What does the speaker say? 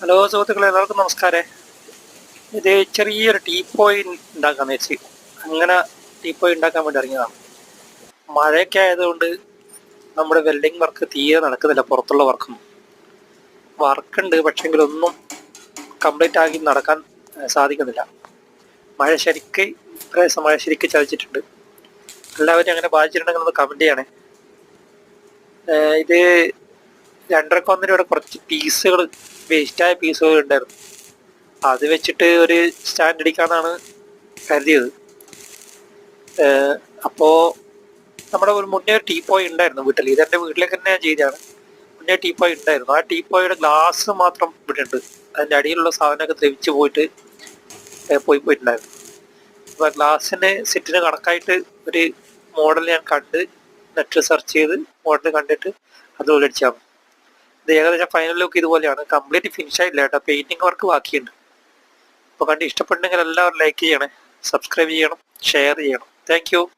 Hello സുഹൃത്തുക്കളെ എല്ലാവർക്കും നമസ്കാരം. ഇത് ചെറിയൊരു ടീ പോയി ഉണ്ടാക്കാന്ന് വെച്ച്. അങ്ങനെ ടീ പോയി ഉണ്ടാക്കാൻ വേണ്ടി ഇറങ്ങിയതാണ്. മഴയൊക്കെ ആയതുകൊണ്ട് നമ്മുടെ വെൽഡിങ് വർക്ക് തീരെ നടക്കുന്നില്ല പുറത്തുള്ള വർക്കൊന്നും വർക്കുണ്ട് പക്ഷെങ്കിലൊന്നും കംപ്ലീറ്റ് ആക്കി നടക്കാൻ സാധിക്കുന്നില്ല. മഴ ശരിക്ക് പ്രദേശം മഴ ശരിക്ക് ചതിച്ചിട്ടുണ്ട്. എല്ലാവരും അങ്ങനെ ബാധിച്ചിട്ടുണ്ടെങ്കിൽ ഒന്ന് കമന്റ് ചെയ്യണേ. ഇത് രണ്ടരക്ക് ഇവിടെ കുറച്ച് പീസുകൾ വേസ്റ്റായ പീസുകൾ ഉണ്ടായിരുന്നു. അത് വെച്ചിട്ട് ഒരു സ്റ്റാൻഡ് അടിക്കാന്നാണ് കരുതിയത്. അപ്പോൾ അപ്പോ നമ്മുടെ ഒരു മുന്നേ ടീ പോയി ഉണ്ടായിരുന്നു വീട്ടിൽ ഇതെന്റെ വീട്ടിലേക്ക് തന്നെ ഞാൻ ചെയ്തതാണ്. മുന്നേ ടീ പോയി ഉണ്ടായിരുന്നു. ആ ടീ പോയുടെ ഗ്ലാസ് മാത്രം ഇവിടെ ഉണ്ട്. അതിന്റെ അടിയിലുള്ള സാധനമൊക്കെ ദ്രവിച്ച് പോയിട്ട് പോയി പോയിട്ടുണ്ടായിരുന്നു. അപ്പൊ ഗ്ലാസിന് സെറ്റിന് കണക്കായിട്ട് ഒരു മോഡൽ ഞാൻ കണ്ട് നെറ്റ് സെർച്ച് ചെയ്ത് മോഡൽ കണ്ടിട്ട് അത് വിളിച്ചാൽ ഏകദേശം ഫൈനൽ ലുക്ക് ഇതുപോലെയാണ്. കംപ്ലീറ്റ് ഫിനിഷ് ആയില്ല കേട്ടോ. പെയിന്റിംഗ് വർക്ക് ബാക്കിയുണ്ട്. അപ്പോൾ കണ്ട് ഇഷ്ടപ്പെട്ടെങ്കിൽ എല്ലാവരും ലൈക്ക് ചെയ്യണേ. സബ്സ്ക്രൈബ് ചെയ്യണം. ഷെയർ ചെയ്യണം. താങ്ക്